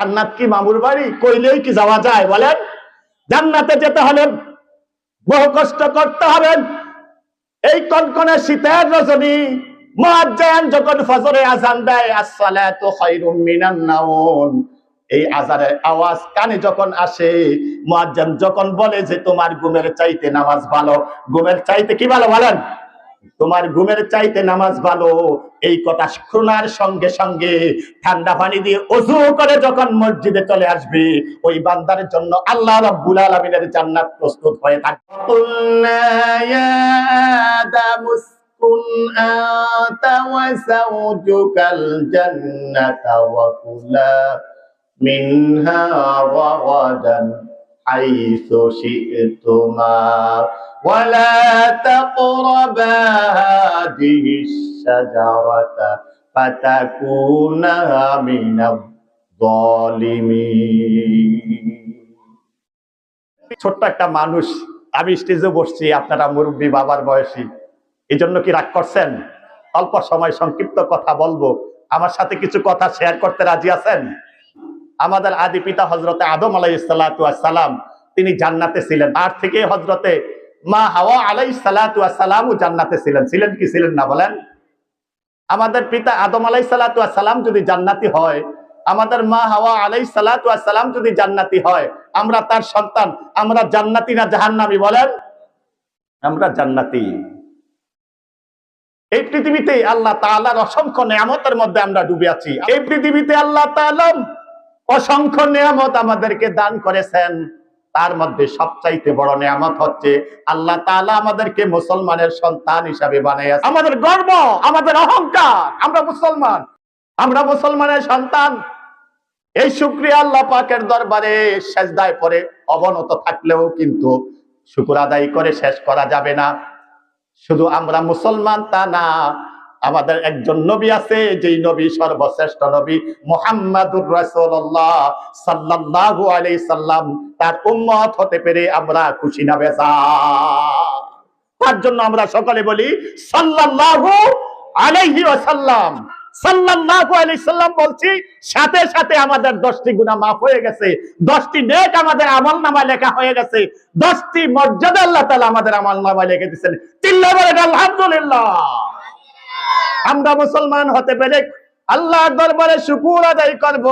জান্নাত কি মামুর বাড়ি? কইলেই কি যাওয়া যায় বলেন? জান্নাতে যেতে হলে বহু কষ্ট করতে হবে। এই কনকনে শীতের রজনী মুয়াজ্জিন যখন ফজরে আজান দেয় এই আজানের আওয়াজ কানে যখন আসে যখন বলে যে, তোমার চাইতে ভালো। ঘুমের চাইতে কি ভালো বলেন? তোমার ঘুমের চাইতে নামাজ ভালো এই কথা শোনার সঙ্গে সঙ্গে ঠান্ডা পানি দিয়ে অজু করে যখন মসজিদে চলে আসবে ওই বান্দার জন্য আল্লাহ রাব্বুল আলামিনের জান্নাত প্রস্তুত হয়ে থাকে قلنا يا آدم اسكن أنت وزوجك الجنة وكلا منها رغدا حيث شئتما ولا تقربا هذه الشجرة فتكونا من الظالمين ছোট্ট একটা মানুষ আমি স্টেজে বসছি আপনারা মুরব্বী বাবার বয়সী এই জন্য কি রাগ করছেন অল্প সময় সংক্ষিপ্ত কথা বলবো আমার সাথে কিছু কথা শেয়ার করতে রাজি আছেন আমাদের আদি পিতা হজরতে আদম আলাই সালাম তিনি জান্নাতে ছিলেন তার থেকে হজরতে মা হাওয়া আলাই সালামও জান্নাতে ছিলেন। ছিলেন কি ছিলেন না বলেন? আমাদের পিতা আদম আলাই সালাম যদি জান্নাতি হয়, আমাদের মা হাওয়া আলাই সালাম যদি জান্নাতি হয়, আমরা তার সন্তান, আমরা জান্নাতি না জাহান্নামি বলেন? আমরা জান্নাতি। এই পৃথিবীতে আল্লাহ তাআলার অসংখ্য নিয়ামতের মধ্যে আমরা ডুবে আছি। এই পৃথিবীতে আল্লাহ তাআলা অসংখ্য নিয়ামত আমাদেরকে দান করেছেন। তার মধ্যে সবচাইতে বড় নিয়ামত হচ্ছে আল্লাহ তাআলা আমাদেরকে মুসলমানের সন্তান হিসাবে বানিয়েছে আমাদের গর্ব আমাদের অহংকার আমরা মুসলমান আমরা মুসলমানের সন্তান। এই শুক্রিয়া আল্লাহ পাকের দরবারে সেজদায় পরে অবনত থাকলেও কিন্তু শুকুর আদায় করে শেষ করা যাবে না। শুধু আমরা মুসলমান তা না আমাদের একজন নবী আছে, যেই নবী সর্বশ্রেষ্ঠ নবী মোহাম্মদুর রাসূলুল্লাহ সাল্লাল্লাহু আলাইহি সাল্লাম। তার উম্মত হতে পেরে আমরা খুশি না বেজা তার জন্য আমরা সকলে বলি, সাল্লাল্লাহু আলাইহি ওয়াসাল্লাম। সাল্লাল্লাহু আলাইহি সাল্লাম বলছি, সাথে সাথে আমাদের দশটি গুনাহ মাফ হয়ে গেছে। দশটি নেক আমাদের আমল নামায় লেখা হয়ে গেছে। দশটি মর্যাদা আল্লাহ তাআলা আমাদের আমল নামায় লিখে দিয়েছেন। বলেন আলহামদুলিল্লাহ। আমরা মুসলমান হতে পেরে আল্লাহর দরবারে শুকুর আদায় করব।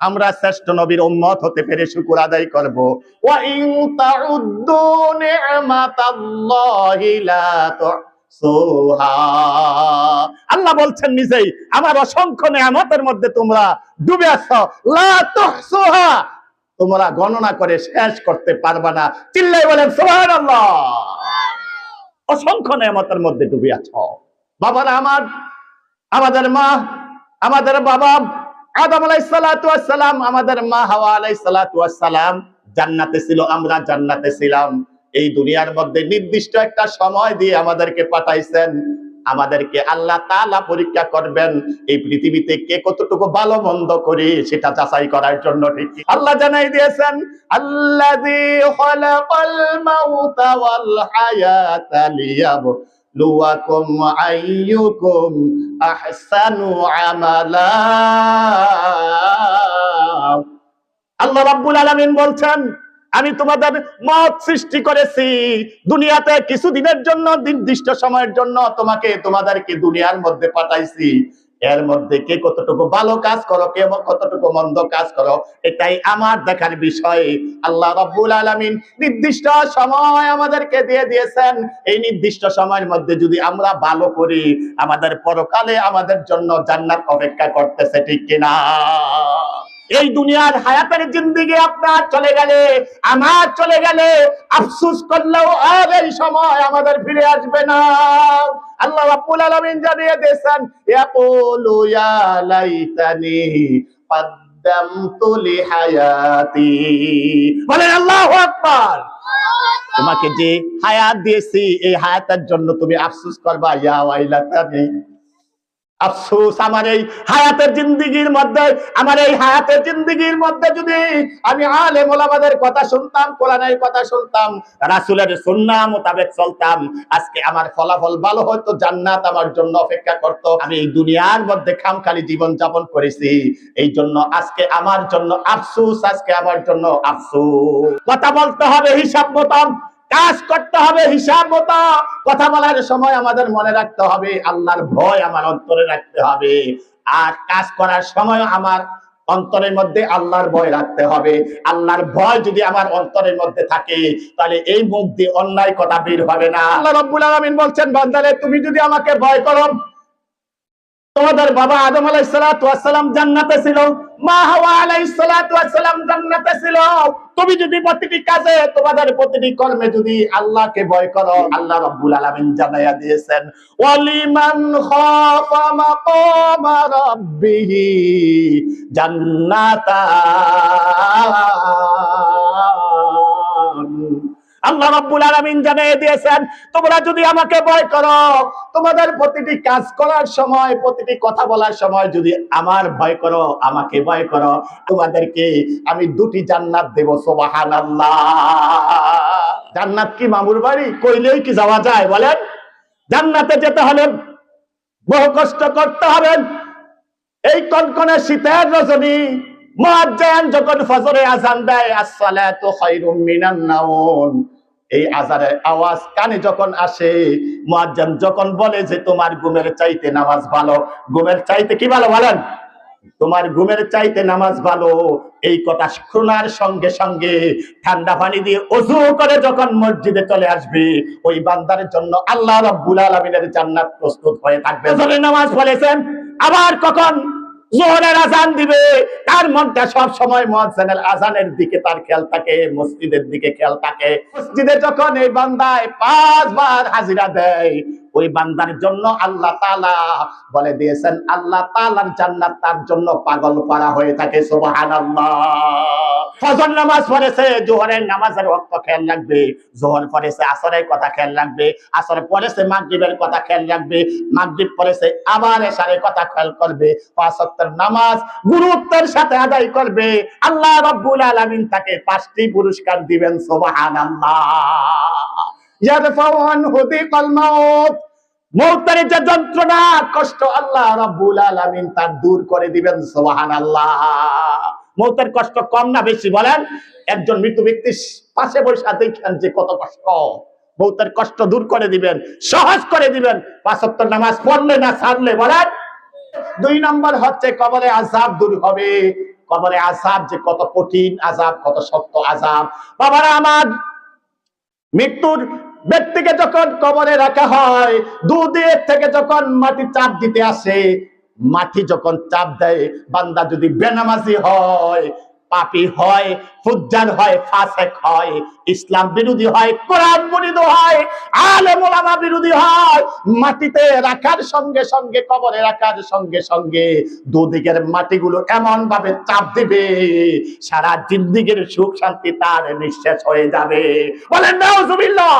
আমরা শ্রেষ্ঠ নবীর উম্মত হতে পেরে শুকুর আদায় করব। আল্লাহ বলছেন নিজেই, আমার অসংখ্য নিয়ামতের মধ্যে তোমরা ডুবে লা তুহসুহা। তোমরা গণনা করে শেষ করতে পারবা না। চিল্লাই বলেন, সুবহানাল্লাহ। অসংখ্য নিয়ামতের মধ্যে ডুবে আছো। বাবারা আমার, আমাদের মা, আমাদের বাবা, আদম আলাইসালাম আমাদের মা হাওয়া আলাইসালাম জান্নাতে ছিল, আমরা জান্নাতে ছিলাম। এই দুনিয়ার মধ্যে নির্দিষ্ট একটা সময় দিয়ে আমাদেরকে পাঠাইছেন। আমাদেরকে আল্লাহ তাআলা পরীক্ষা করবেন, এই পৃথিবীতে কে কতটুকু ভালো মন্দ করি সেটা যাচাই করার জন্য ঠিক আল্লাহ জানাই দিয়েছেন, আল্লাযী খালাকাল মাউতা ওয়াল عملا আল্লাহ রাব্বুল আলামিন বলছেন, আমি তোমাদের মত সৃষ্টি করেছি। দুনিয়াতে কিছুদিনের জন্য, নির্দিষ্ট সময়ের জন্য তোমাকে তোমাদেরকে দুনিয়ার মধ্যে পাঠাইছি। এর মধ্যে কে কতটুকু ভালো কাজ করো, কে কতটুকু মন্দ কাজ করো, এটাই আমার দেখার বিষয়। আল্লাহ রব্বুল আলমিন নির্দিষ্ট সময় আমাদেরকে দিয়ে দিয়েছেন। এই নির্দিষ্ট সময়ের মধ্যে যদি আমরা ভালো করি, আমাদের পরকালে আমাদের জন্য জান্নাত অপেক্ষা করতেছে, ঠিক কিনা? এই দুনিয়ার হায়াতের জিন্দিগি আপনার চলে গেলে, আমার চলে গেলে আফসুস করলেও আর এই সময় আমাদের ফিরে আসবে না। আল্লাহ রাব্বুল আলামিন জানিয়ে দিয়েছেন, ইয়াকুলু ইয়া লাইতানি কদ্দামতু লিহায়াতি। বলেন আকবার! তোমাকে যে হায়াত দিয়েছি, এই হায়াতের জন্য তুমি আফসোস করবা, ইয়া ওয়াইলাতানি। আফসোস, আমার এই হায়াতের জিন্দিগির মধ্যে, আমার এই হায়াতের জিন্দিগির মধ্যে যদি আমি আলে মোলামাদের কথা শুনতাম, কোরআনের কথা শুনতাম, রাসূলের সুন্নাহ মোতাবেক চলতাম, আজকে আমার ফলাফল ভালো হতো জান্নাত আমার জন্য অপেক্ষা করত। আমি এই দুনিয়ার মধ্যে খামখালি জীবন যাপন করেছি। এই জন্য আজকে আমার জন্য আফসোস, আজকে আমার জন্য আফসোস। কথা বলতে হবে হিসাব মতাম। কাজ করতে হবে, হিসাব মতো। কথা বলার সময় আমাদের মনে রাখতে হবে, আল্লাহর ভয় আমার অন্তরে রাখতে হবে। আর কাজ করার সময় আমার অন্তরের মধ্যে আল্লাহর ভয় রাখতে হবে। আল্লাহর ভয় যদি আমার অন্তরের মধ্যে থাকে, তাহলে এই মুখ দিয়ে অন্যায় কথা বের হবে না। আল্লাহ রব্বুল আলামিন বলছেন, বান্দারে, তুমি যদি আমাকে ভয় করো তোমাদের বাবা আদম আলাইসালাম জান্নাতে ছিল, মা হাওয়া আলাইসালাম জান্নাতে ছিল। তুমি যদি প্রতিটি কাজে, তোমাদের প্রতিটি কর্মে যদি আল্লাহকে ভয় করো, আল্লাহ রাব্বুল আলামিন জানাইয়া দিয়েছেন, ওয়ালিমান জান্নাতান। আল্লাহ রাব্বুল আলামিন জানিয়ে দিয়েছেন, তোমরা যদি আমাকে ভয় করো, তোমাদের প্রতিটি কাজ করার সময়, প্রতিটি কথা বলার সময় যদি আমার ভয় করো, আমাকে ভয় করো, তোমাদেরকে আমি দুটি জান্নাত দেব, সুবহানাল্লাহ। জান্নাত কি মামুর বাড়ি? কইলেই কি যাওয়া যায়, বলেন। জান্নাতে যেতে হলে বহু কষ্ট করতে হবে। এই কনকনে শীতের রজনী মুয়াজ্জিন যখন ফজরে আজান দেয়, আসসালাতু খায়রুম মিনান নাওম। এই আজানের আওয়াজ কানে যখন আসে, মুয়াজ্জিন যখন বলে যে, তোমার ঘুমের চাইতে নামাজ ভালো। ঘুমের চাইতে কি ভালো বলেন? তোমার ঘুমের চাইতে নামাজ ভালো। এই কথা শোনার সঙ্গে সঙ্গে ঠান্ডা পানি দিয়ে অজু করে যখন মসজিদে চলে আসবে, ওই বান্দার জন্য আল্লাহ রাব্বুল আলামিনের জান্নাত প্রস্তুত হয়ে থাকবে। নামাজ বলেছেন। আবার কখন? জোহরের আজান দিবে। তার মনটা সব সময় মহাজানের আজানের দিকে তার খেয়াল থাকে মসজিদের দিকে খেয়াল থাকে। মসজিদে যখন এই বান্দায় পাঁচবার হাজিরা দেয় ওই বান্দার জন্য আল্লাহ তাআলা বলে দিয়েছেন, আল্লাহ তাআলার জান্নাত তার জন্য পাগল করা হয়ে থাকে করবে আল্লাহ রাব্বুল আলামিন তাকে পাঁচটি পুরস্কার দিবেন মাউত। মৌতের যে যন্ত্রণা, কষ্ট আল্লাহ আলামিন তার দূর করে দিবেন, সুবহানাল্লাহ। মৌতের কষ্ট কম না বেশি, বলেন, একজন মৃত ব্যক্তি পাশে বসে দেখেন যে কত কষ্ট। মৌতের কষ্ট দূর করে দিবেন, সহজ করে দিবেন পাঁচ ওয়াক্ত নামাজ পড়লে না ছাড়লে, বলেন, দুই নম্বর হচ্ছে কবরে আজাব দূর হবে। কবরে আজাব যে কত কঠিন আজাব কত শক্ত আজাব বাবারা, আমার মৃত্যুর ব্যক্তিকে যখন কবরে রাখা হয়, দুদিক থেকে যখন মাটি চাপ দিতে আসে, মাটি যখন চাপ দেয়, বান্দা যদি বেনামাজি হয়, পাপী হয়, ফুজ্জার হয়, ফাসেক হয়, ইসলাম বিরোধী হয়, কোরআন বিরোধী হয়, আলেম ওলামা বিরোধী হয়, মাটিতে রাখার সঙ্গে সঙ্গে, কবরে রাখার সঙ্গে সঙ্গে দুদিকের মাটিগুলো এমন ভাবে চাপ দিবে, সারা জিন্দিগির সুখ শান্তি তার নিঃশেষ হয়ে যাবে। বলেন, নাউজুবিল্লাহ!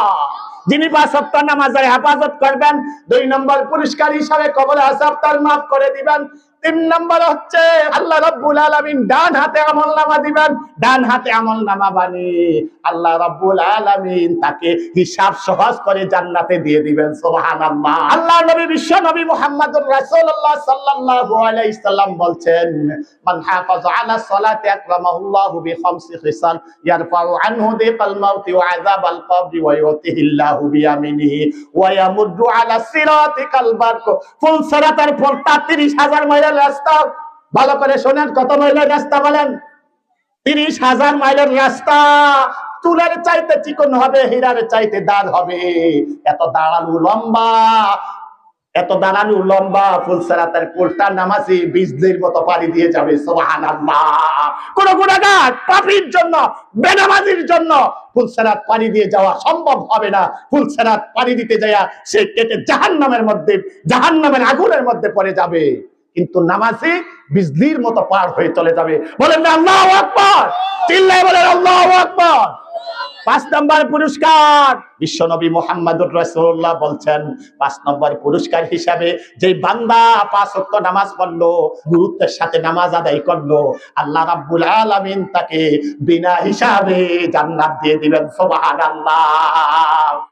যিনি পাঁচ সপ্তাহ নামাজের হেফাজত করবেন, দুই নম্বর পুরস্কার হিসাবে কবলে আসাব তার মাফ করে দিবেন। তিন নম্বর হচ্ছে, আল্লাহ রাব্বুল আলামিন ডান হাতে আমল নামা দিবেন, ডান হাতে আমল নামা বানিয়ে আল্লাহ রাব্বুল আলামিন তাকে হিসাব সহজ করে জান্নাতে দিয়ে দিবেন, সুবহানাল্লাহ। আল্লাহ নবী, বিশ্ব নবী মুহাম্মদুর রাসূলুল্লাহ সাল্লাল্লাহু আলাইহি সাল্লাম বলছেন, মান হাফাযা আলা সালাতি আকরামাহুল্লাহু বিখামসি খিসাল ইয়ারফাউ আনহু দিকাল মাউতি ওয়া আযাবাল কবরি ওয়া ইউতিহিল্লাহু বিয়ামিনিহি ওয়া ইয়ামুদ্দু আলা সিরাতি কাল বারক। ফুল সিরাতের ফুল 30000 মাইলের রাস্তা। ভালো করে শোনেন, কত মাইলের রাস্তা বলেন? তিরিশ হাজার মাইলের রাস্তা। চুলের চাইতে চিকন হবে, হীরার চাইতে দাঁড় হবে। এত দাঁড়ানো লম্বা, এত দাঁড়ানো লম্বা, ফুলসেরাতের কোলটা নামাজি বিজলির মতো পাড়ি দিয়ে যাবে সোহান কোন গুণাগার পাপির জন্য, বেনামাজির জন্য ফুলসেরাত পাড়ি দিয়ে যাওয়া সম্ভব হবে না। ফুলসেরাত পাড়ি দিতে যাওয়া সে কেটে জাহান নামের মধ্যে জাহান নামের আগুনের মধ্যে পড়ে যাবে। কিন্তু নামাজি বিজলির মতো পার হয়ে চলে যাবে। বলেন আল্লাহ আকবর। চিল্লায় বলেন, আল্লাহ আকবর। পাঁচ নম্বর পুরস্কার। বিশ্বনবী মোহাম্মদুর রাসূলুল্লাহ বলছেন, পাঁচ নম্বর পুরস্কার হিসাবে যে বান্দা পাঁচ নামাজ পড়ল, গুরুত্বের সাথে নামাজ আদায় করল, আল্লাহ রাব্বুল আলামিন তাকে বিনা হিসাবে জান্নাত দিয়ে দিবেন, সুবহানাল্লাহ।